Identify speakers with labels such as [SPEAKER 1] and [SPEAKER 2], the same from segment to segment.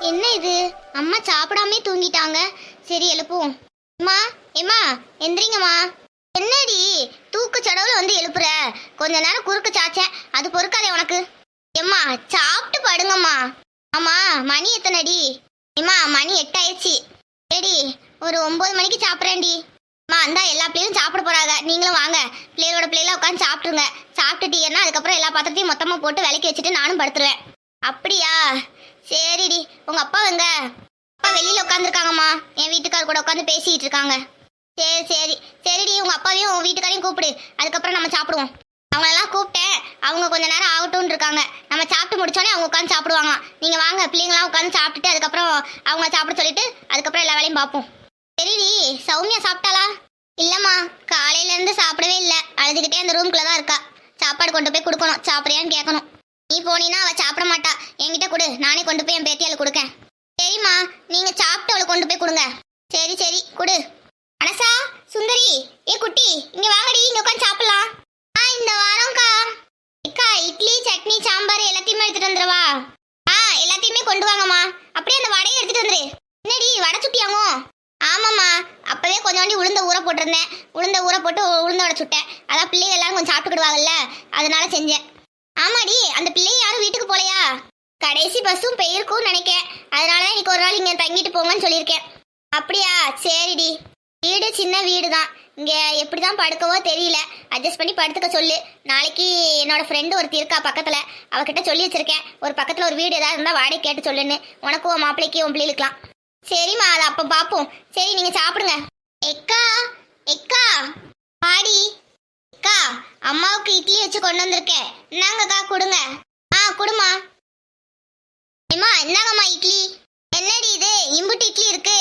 [SPEAKER 1] என்ன இது? அம்மா சாப்பிடாமே தூங்கிட்டாங்க. சரி எழுப்புவோம். அம்மா ஏம்மா எந்திரிங்கம்மா. என்னடி? தூக்கு சடவுல வந்து எழுப்புற. கொஞ்ச நேரம் குறுக்கு சாச்சேன் அது பொறுக்காதே உனக்கு. எம்மா சாப்பிட்டு படுங்கம்மா. ஆமா மணி எத்தனைடி? ஏம்மா மணி எட்டாயிடுச்சு ஏடி ஒரு ஒன்பது மணிக்கு சாப்பிட்றேன்டி. அம்மா அந்தா எல்லா பிள்ளைகளும் சாப்பிட போறாங்க. நீங்களும் வாங்க. பிள்ளைகளோட பிள்ளைகள உட்காந்து சாப்பிட்டுருங்க. சாப்பிட்டுட்டீங்கன்னா அதுக்கப்புறம் எல்லா பாத்திரத்தையும் மொத்தமாக போட்டு விலைக்கு வச்சுட்டு நானும் படுத்துருவேன். அப்படியா? சரிடி. உங்க அப்பா எங்க? அப்பா வெளியில உட்காந்துருக்காங்கம்மா என் வீட்டுக்கார் கூட உட்காந்து பேசிட்டு இருக்காங்க. சரி சரி. சரிடி உங்க அப்பாவையும் உன் வீட்டுக்காரையும் கூப்பிடு. அதுக்கப்புறம் நம்ம சாப்பிடுவோம். அவங்களெல்லாம் கூப்பிட்டேன். அவங்க கொஞ்ச நேரம் ஆகட்டும்னு இருக்காங்க. நம்ம சாப்பிட்டு முடிச்சோடனே அவங்க உட்காந்து சாப்பிடுவாங்க நீங்க வாங்க பிள்ளைங்களாம் உட்காந்து சாப்பிட்டுட்டு அதுக்கப்புறம் அவங்க சாப்பிட சொல்லிட்டு அதுக்கப்புறம் எல்லா வேலையும் பார்ப்போம். சரிடி சௌமியா சாப்பிட்டாளா? இல்லம்மா காலையில இருந்து சாப்பிடவே இல்லை. அழுதுகிட்டே அந்த ரூம்குள்ள தான் இருக்கா. சாப்பாடு கொண்டு போய் கொடுக்கணும். சாப்பிட்றியான்னு கேட்கணும். நீ போனீன்னா அவ சாப்பிட மாட்டா. என்கிட்ட கொடு. நானே கொண்டு போய் என் பேத்தியால கொடுக்கேன். சரிம்மா நீங்க சாப்பிட்டு அவளை கொண்டு போய் கொடுங்க. சரி சரி கொடு. அனசா சுந்தரி ஏ குட்டி இங்க வாங்கடி இங்க உட்காந்து சாப்பிடலாம். ஆ இந்த வாரம்க்கா. அக்கா இட்லி சட்னி சாம்பார் எல்லாத்தையுமே எடுத்துட்டு வந்துடுவா ஆ எல்லாத்தையுமே கொண்டு வாங்கம்மா. அப்படியே அந்த வடையை எடுத்துட்டு வந்துரு. என்னடி வடை சுட்டியாமோ? ஆமாம்மா. அப்பவே கொஞ்சோண்டி உளுந்த ஊற போட்டிருந்தேன். உளுந்த ஊற போட்டு உளுந்த வடை சுட்டேன். அதான் பிள்ளைகள் எல்லாம் கொஞ்சம் சாப்பிட்டுக்கிடுவாங்கல்ல. அதனால செஞ்சேன். ஆமாடி அந்த பிள்ளை யாரும் வீட்டுக்கு போலையா? கடைசி பஸ்ஸும் போயிருக்கும்னு நினைக்கேன். அதனால தான் இன்னைக்கு ஒரு நாள் இங்கே தங்கிட்டு போங்கன்னு சொல்லியிருக்கேன். அப்படியா? சரிடி. வீடு சின்ன வீடு தான் இங்கே எப்படி தான் படுக்கவோ தெரியல. அட்ஜஸ்ட் பண்ணி படுத்துக்க சொல்லு. நாளைக்கு என்னோட ஃப்ரெண்டு ஒருத்தி இருக்கா பக்கத்தில். அவகிட்ட சொல்லி வச்சிருக்கேன். ஒரு பக்கத்தில் ஒரு வீடு ஏதாவது இருந்தால் வாடகை கேட்டு சொல்லுன்னு. உனக்கும் உன் மாப்பிள்ளைக்கு உன் பிள்ளைகளுக்கலாம் சரிம்மா அதை அப்போ பார்ப்போம் சரி நீங்கள் சாப்பிடுங்க. எக்கா எக்கா. பாடி அக்கா அம்மாவுக்கு இட்லி வச்சு கொண்டு வந்திருக்கேன். என்னங்கக்கா கொடுங்க. ஆ கொடுமா. அம்மா என்னங்கம்மா இட்லி. என்னடி இது? இம்புட்டு இட்லி இருக்கு.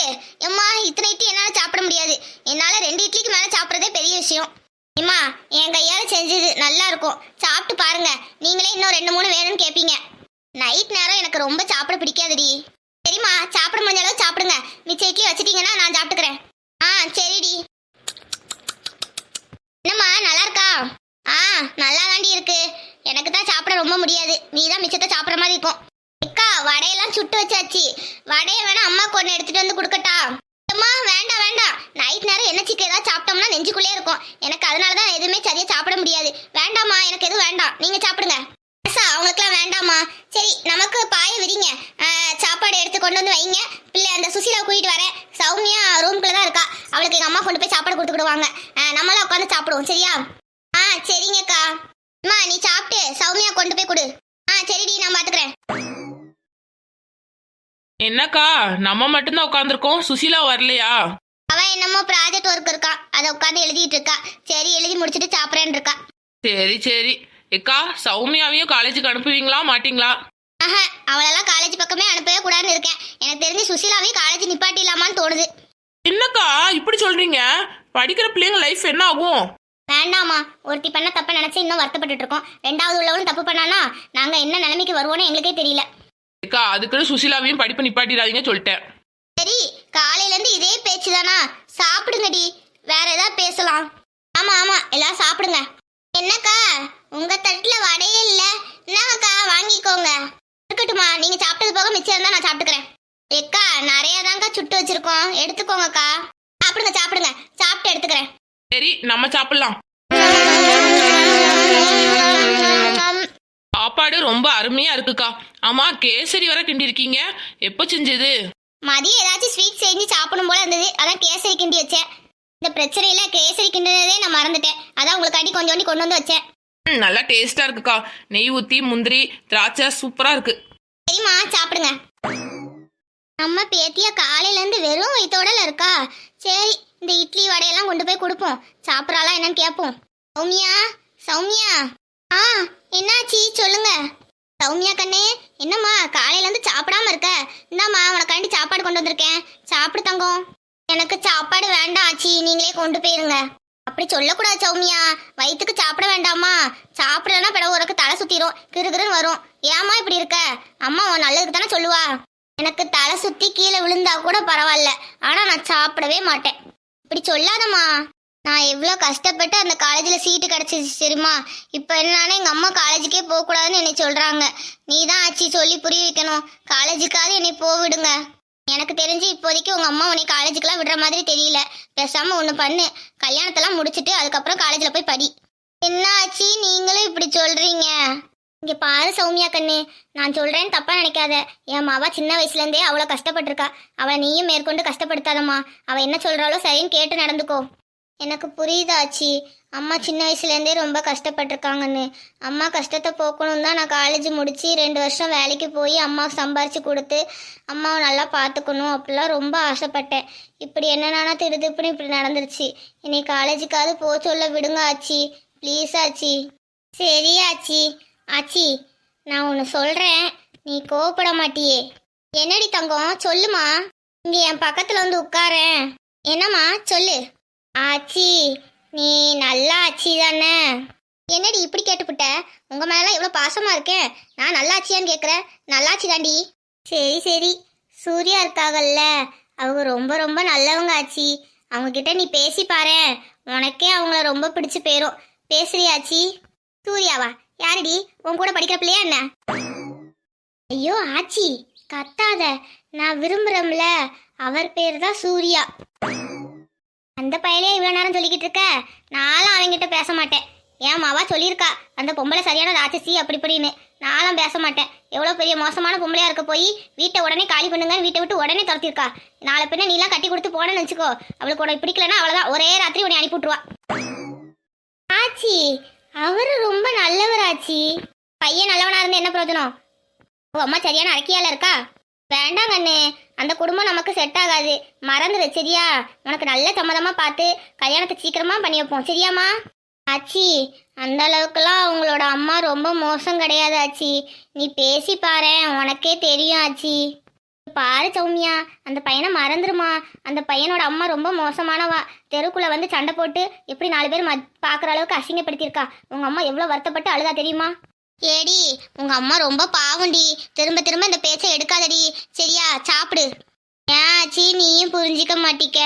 [SPEAKER 1] எம்மா இத்தனை இட்லி என்னால் சாப்பிட முடியாது. என்னால் ரெண்டு இட்லிக்கு மேலே சாப்பிட்றதே பெரிய விஷயம். அம்மா என் கையால் செஞ்சது நல்லா இருக்கும். சாப்பிட்டு பாருங்க. நீங்களே இன்னும் ரெண்டு மூணு வேணும்னு கேட்பீங்க நைட் நேரம் எனக்கு ரொம்ப சாப்பிட பிடிக்காதுடி. சரிம்மா சாப்பிட முடிஞ்ச அளவு சாப்பிடுங்க. மிச்ச இட்லி வச்சிட்டிங்கன்னா நான் சாப்பிட்டுக்கிறேன். ஆ சரிடி என்னம்மா நல்லா இருக்கா ஆ நல்லா தாண்டி இருக்கு. எனக்கு தான் சாப்பிட ரொம்ப முடியாது. நீ தான் மிச்சத்தை சாப்பிட்ற மாதிரி இருக்கும். அக்கா வடையெல்லாம் சுட்டு வச்சாச்சு. வடையை வேணா அம்மா கொண்டு எடுத்துட்டு வந்து கொடுக்கட்டா? அம்மா வேண்டாம் வேண்டாம். நைட் நேரம் என்ன சிக்கன் ஏதாவது சாப்பிட்டோம்னா நெஞ்சுக்குள்ளே இருக்கும். எனக்கு அதனால தான் எதுவுமே சரியாக சாப்பிட முடியாது. வேண்டாம்மா எனக்கு எதுவும் வேண்டாம். நீங்கள் சாப்பிடுங்க. ஆசா அவங்களுக்குலாம் வேண்டாம்மா. சரி நமக்கு பாய விரிங்க. சாப்பாடு எடுத்து கொண்டு வந்து வைங்க. பிள்ளை அந்த சுசீலா கூட்டிட்டு வரேன். சௌமியா ரூம்குள்ளே தான் இருக்கா. அவளுக்கு எங்கள் அம்மா கொண்டு போய் சாப்பாடு கொடுத்துக்கிடுவாங்க. நம்மளாம் உட்காந்து சாப்பிடுவோம். சரியா? ஆ சரிங்கக்கா. அம்மா நீ சாப்பிட்டு சௌமியா கொண்டு போய் கொடு. ஆ சரிடி நான் பாத்துக்கிறேன்.
[SPEAKER 2] என்னக்கா நம்ம மட்டும்தான் உட்காந்துருக்கோம் சுசீலா வரலையா?
[SPEAKER 1] அவ என்னமோ ப்ராஜெக்ட் ஒர்க் இருக்கா. அதை உட்காந்து எழுதிட்டு இருக்கா சரி எழுதி முடிச்சிட்டு சாப்பிட்றேன்னு இருக்கா
[SPEAKER 2] சரி சரி. ஏக்கா சௌமியாவையும் காலேஜுக்கு அனுப்புவீங்களா மாட்டீங்களா?
[SPEAKER 1] ஆஹா அவளெல்லாம் காலேஜ் பக்கமே அனுப்பவே கூடாதுன்னு இருக்கேன். எனக்கு தெரிஞ்சு சுசீலாவையும் காலேஜ் நிப்பாட்டிடலாமான்னு தோணுது.
[SPEAKER 2] என்னக்கா இப்படி சொல்றீங்க? படிக்கிற பிள்ளைங்க லைஃப் என்ன ஆகும்?
[SPEAKER 1] வேண்டாமா ஒருத்தி பண்ண தப்ப நினைச்சு இன்னும் வருத்தப்பட்டுட்டு இருக்கோம் ரெண்டாவது உள்ளவனும் தப்பு பண்ணானா? நாங்க என்ன நிலைமைக்கு வருவோம்னு எங்களுக்கே தெரியல.
[SPEAKER 2] ஏக்கா அதுக்குன்னு சுசீலாவையும் படிப்பு நிப்பாட்டிடாதீங்க சொல்லிட்டேன்.
[SPEAKER 1] சரி காலையில இருந்து இதே பேச்சு தானா சாப்பிடுங்கடி. வேற ஏதாவது பேசலாம். ஆமா ஆமா. எல்லாம் சாப்பிடுங்க. என்னக்கா? உங்க தட்டுல வடையே இல்ல. என்னங்கக்கா வாங்கிக்கோங்க. இருக்கட்டுமா நீங்க சாப்பிட்டது போக மிச்சம் இருந்தா நான் சாப்பிட்டுக்கிறேன். ஏக்கா நிறைய தாங்க சுட்டு வச்சிருக்கோம். எடுத்துக்கோங்கக்கா. சாப்பிடுங்க சாப்பிடுங்க. சாப்பிட்டு எடுத்துக்கிறேன்.
[SPEAKER 2] சரி நம்ம சாப்பிடலாம். சாப்பாடு ரொம்ப அருமையா இருக்குக்கா. ஆமா கேசரி வர கிண்டி இருக்கீங்க எப்போ செஞ்சது?
[SPEAKER 1] மதியம் ஏதாச்சும் ஸ்வீட் செஞ்சு சாப்பிடணும் போல இருந்தது. அதான் கேசரி கிண்டி வச்சேன். இந்த பிரச்சனையில கேசரி கிண்டினதே நான் மறந்துட்டேன். அதான் உங்களுக்கு அடி கொஞ்சோண்டி கொண்டு வந்து வச்சேன்.
[SPEAKER 2] ம், நல்லா டேஸ்டா இருக்குக்கா. நெய் ஊத்தி முந்திரி திராட்சை சூப்பரா இருக்கு.
[SPEAKER 1] சரிம்மா சாப்பிடுங்க. நம்ம பேத்தியா காலையில இருந்து வெறும் வயித்தோடல இருக்கா? சரி இந்த இட்லி வடையெல்லாம் கொண்டு போய் கொடுப்போம். சாப்பிட்றாளா என்னன்னு கேட்போம். சௌமியா சௌமியா. ஆ என்னாச்சி? சொல்லுங்க. சௌமியா கண்ணே என்னம்மா காலையிலேருந்து சாப்பிடாம இருக்க? இந்தாம்மா உனக்காண்டி சாப்பாடு கொண்டு வந்திருக்கேன். சாப்பிடு தங்கம். எனக்கு சாப்பாடு வேண்டாம் ஆச்சி. நீங்களே கொண்டு போயிருங்க. அப்படி சொல்லக்கூடாது சௌமியா. வயிற்றுக்கு சாப்பிட வேண்டாமா சாப்பிடலன்னா பிறகு உனக்கு தலை சுற்றிடும் கிருகிருன்னு வரும். ஏம்மா இப்படி இருக்க? அம்மா உன் நல்லதுக்கு தானே சொல்லுவா. எனக்கு தலை சுத்தி கீழே விழுந்தா கூட பரவாயில்ல. ஆனா நான் சாப்பிடவே மாட்டேன். இப்படி சொல்லாதம்மா. நான் எவ்வளோ கஷ்டப்பட்டு அந்த காலேஜில் சீட்டு கிடச்சிச்சு சரிம்மா இப்போ என்னன்னா எங்கள் அம்மா காலேஜுக்கே போகக்கூடாதுன்னு என்னை சொல்கிறாங்க நீ தான் ஆச்சி சொல்லி புரிய வைக்கணும். காலேஜுக்காவது என்னை போவிடுங்க. எனக்கு தெரிஞ்சு இப்போதைக்கு உங்கள் அம்மா உன்னை காலேஜுக்கெல்லாம் விடுற மாதிரி தெரியல. பேசாமல் ஒன்று பண்ணு. கல்யாணத்தெல்லாம் முடிச்சுட்டு அதுக்கப்புறம் காலேஜில் போய் படி. என்ன ஆச்சி நீங்களும் இப்படி சொல்கிறீங்க இங்கே பாரு சௌமியா கண்ணு. நான் சொல்கிறேன்னு தப்பாக நினைக்காத. என் மாவா சின்ன வயசுலேருந்தே அவ்வளோ கஷ்டப்பட்டிருக்கா. அவளை நீயும் மேற்கொண்டு கஷ்டப்படுத்தாதம்மா. அவள் என்ன சொல்கிறாளோ சரின்னு கேட்டு நடந்துக்கோ. எனக்கு புரியுதாச்சி அம்மா சின்ன வயசுலேருந்தே ரொம்ப கஷ்டப்பட்டிருக்காங்கன்னு. அம்மா கஷ்டத்தை போக்கணும் தான் நான் காலேஜ் முடித்து ரெண்டு வருஷம் வேலைக்கு போய் அம்மாவுக்கு சம்பாரித்து கொடுத்து அம்மாவை நல்லா பார்த்துக்கணும் அப்படிலாம் ரொம்ப ஆசைப்பட்டேன். இப்படி என்னென்னா திருதுப்புன்னு இப்படி நடந்துருச்சு. என்னை காலேஜுக்காவது போக சொல்ல விடுங்க ஆச்சி. ப்ளீஸ் ஆச்சி. சரி ஆச்சி. ஆச்சி நான் ஒன்று சொல்கிறேன் நீ கோவப்பட மாட்டியே. என்னடி தங்கம்? சொல்லுமா. இங்கே என் பக்கத்தில் வந்து உட்காரேன் என்னம்மா? சொல்லு. ஆச்சி நீ நல்லா ஆச்சி தானே? என்னடி இப்படி கேட்டுப்புட்ட? உங்கள் மேலாம் இவ்வளோ பாசமாக இருக்கேன் நான் நல்லா ஆச்சியான்னு கேட்குறேன் நல்லாச்சி தாண்டி. சரி சரி. சூர்யா இருக்காங்கல்ல அவங்க ரொம்ப ரொம்ப நல்லவங்க ஆச்சி. அவங்கக்கிட்ட நீ பேசி பாரு உனக்கே அவங்கள ரொம்ப பிடிச்சி போயிடும் பேசுறியாச்சி சூர்யாவா? யாருடி? உன் கூட படிக்கிற பிள்ளையா என்ன? ஐயோ ஆச்சி கத்தாத. நான் விரும்புறேன்ல அவர் பேர் தான் சூர்யா. அந்த பையலே இவ்வளோ நேரம் சொல்லிக்கிட்டு இருக்க? நானும் அவங்கிட்ட பேச மாட்டேன். ஏன் மாவா சொல்லியிருக்கா அந்த பொம்பளை சரியான ராட்சசி அப்படி இப்படின்னு. நானும் பேச மாட்டேன். எவ்வளோ பெரிய மோசமான பொம்பளையா இருக்க போய் வீட்டை உடனே காலி பண்ணுங்கன்னு வீட்டை விட்டு உடனே துரத்திருக்கா நாளை பின்ன நீலாம் கட்டி கொடுத்து போனேன்னு வச்சுக்கோ. அவளுக்கு உனக்கு பிடிக்கலன்னா அவ்வளோதான் ஒரே ராத்திரி உன்னை அனுப்பி விட்டுருவா. ஆச்சி அவரு ரொம்ப நல்லவராச்சி. பையன் நல்லவனா இருந்து என்ன பிரயோஜனம்? உங்க அம்மா சரியான அரக்கியால இருக்கா? வேண்டாம் கண்ணு அந்த குடும்பம் நமக்கு செட் ஆகாது. மறந்துடு சரியா? உனக்கு நல்ல சம்மதமா பார்த்து கல்யாணத்தை சீக்கிரமா பண்ணி வைப்போம் சரியாம்மா? ஆச்சி அந்த அளவுக்குலாம் அவங்களோட அம்மா ரொம்ப மோசம் கிடையாது ஆச்சி. நீ பேசி பாரு உனக்கே தெரியும் ஆச்சி. பாரு சௌமியா அந்த பையனை மறந்துருமா? அந்த பையனோட அம்மா ரொம்ப மோசமானவா. தெருக்குள்ள வந்து சண்டை போட்டு எப்படி நாலு பேர் மத் பார்க்குற அளவுக்கு அசிங்கப்படுத்தியிருக்கா. உங்க அம்மா எவ்வளோ வருத்தப்பட்டு அழுதா தெரியுமா? ஏடி உங்க அம்மா ரொம்ப பாவண்டி திரும்ப திரும்ப இந்த பேச்சை எடுக்காதடி. சரியா சாப்பிடு. ஏச்சி நீயும் புரிஞ்சிக்க மாட்டிக்க.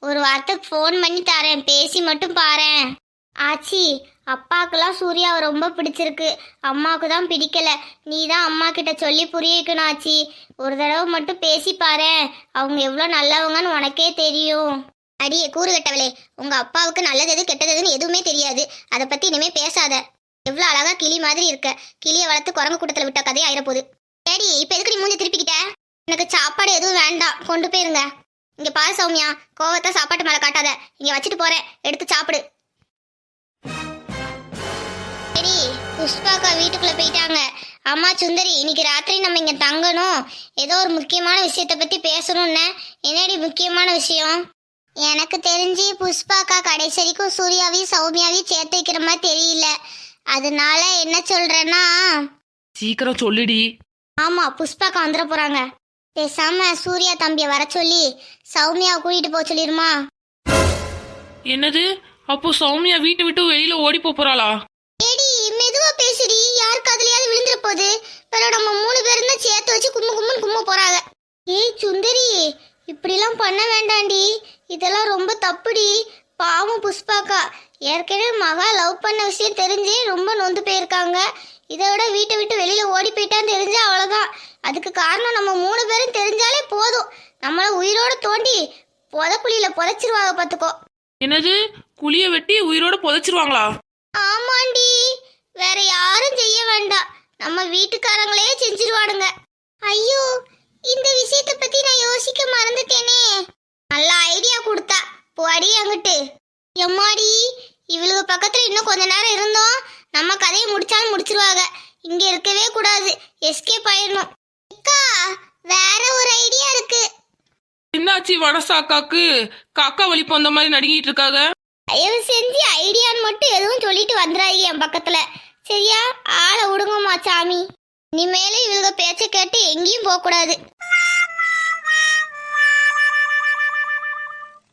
[SPEAKER 1] ஒரு வார்த்தை ஃபோன் பண்ணி தரேன். பேசி மட்டும் பாரேன். ஆச்சி அப்பாக்கெல்லாம் சூர்யாவை ரொம்ப பிடிச்சிருக்கு. அம்மாவுக்கு தான் பிடிக்கல. நீ தான் அம்மா கிட்ட சொல்லி புரிய வைக்கணும் ஆச்சி ஒரு தடவை மட்டும் பேசி பாரு. அவங்க எவ்வளோ நல்லவங்கன்னு உனக்கே தெரியும். அடியே கூறு கட்டவளே. உங்க அப்பாவுக்கு நல்லது எது கெட்டதுன்னு எதுவுமே தெரியாது. அதை பத்தி இனிமே பேசாத. எவ்வளோ அழகா கிளி மாதிரி இருக்க. கிளியை வளர்த்து குரங்கு கூட்டத்தில் விட்ட கதையை ஆயிரப்போகுது. டேடி இப்போ எதுக்கு நீ மூஞ்சி திருப்பிக்கிட்ட? எனக்கு சாப்பாடு எதுவும் வேண்டாம். கொண்டு போயிருங்க. இங்கே பாரு சௌமியா. கோவத்தை சாப்பாட்டு மேலே காட்டாத. இங்கே வச்சுட்டு போகிறேன் எடுத்து சாப்பிடு. புஷ்பாக்கா வீட்டுக்குள்ள போயிட்டாங்க. அம்மா சுந்தரி இன்னைக்கு ராத்திரி நம்ம இங்க தங்கணும். ஏதோ ஒரு முக்கியமான விஷயத்தை பத்தி பேசணும்னு. என்னடி முக்கியமான விஷயம்? எனக்கு தெரிஞ்சு புஷ்பாக்கா கடைசி வரைக்கும் சூர்யாவையும் சௌமியாவையும் சேர்த்து வைக்கிற மாதிரி தெரியல. அதனால என்ன சொல்றேன்னா
[SPEAKER 2] சீக்கிரம் சொல்லுடி.
[SPEAKER 1] ஆமா புஷ்பாக்கா வந்துட போறாங்க. பேசாம சூர்யா தம்பிய வர சொல்லி சௌமியாவை கூட்டிட்டு போக சொல்லிருமா?
[SPEAKER 2] என்னது? அப்போ சௌமியா வீட்டை விட்டு வெளியில ஓடி போறாளா?
[SPEAKER 1] போகுது. பிறகு நம்ம மூணு பேரும் தான் சேர்த்து வச்சு கும்மு கும்முன்னு கும்ம போறாங்க. ஏய் சுந்தரி இப்படிலாம் பண்ண வேண்டாண்டி. இதெல்லாம் ரொம்ப தப்புடி. பாவம் புஷ்பாக்கா. ஏற்கனவே மகா லவ் பண்ண விஷயம் தெரிஞ்சே ரொம்ப நொந்து போயிருக்காங்க. இதை விட வீட்டை விட்டு வெளியில ஓடி போயிட்டான்னு தெரிஞ்சா அவ்வளவுதான். அதுக்கு காரணம் நம்ம மூணு பேரும் தெரிஞ்சாலே போதும். நம்மள உயிரோட தோண்டி புதக்குழியில புதைச்சிருவாங்க பாத்துக்கோ.
[SPEAKER 2] என்னது? குழிய வெட்டி உயிரோட புதைச்சிருவாங்களா?
[SPEAKER 1] ஆமாண்டி. வேற யாரும் செய்ய வேண்டாம். நம்ம வீட்டுக்காரங்களே செஞ்சிருவானுங்க. ஐயோ இந்த விஷயத்தை பத்தி நான் யோசிக்க மறந்துட்டேனே. நல்ல ஐடியா கொடுத்தா. போடி அங்கிட்டு. எம்மாடி இவளுக்கு பக்கத்துல இன்னும் கொஞ்ச நேரம் இருந்தோம். நம்ம கதையை முடிச்சாலும் முடிச்சிருவாங்க. இங்க இருக்கவே கூடாது. எஸ்கேப் ஆயிடணும். அக்கா வேற ஒரு ஐடியா இருக்கு.
[SPEAKER 2] என்னாச்சு வனசாக்காக்கு காக்கா வலிப்பு அந்த மாதிரி நடுங்கிட்டு இருக்காங்க.
[SPEAKER 1] தயவு செஞ்சு ஐடியான்னு மட்டும் எதுவும் சொல்லிட்டு வந்துடாதீங்க என் பக்கத்துல. சரியா? ஆளை விடுங்கம்மா சாமி. இனிமேலும் இவங்க பேச்ச கேட்டு எங்கேயும் போகக்கூடாது.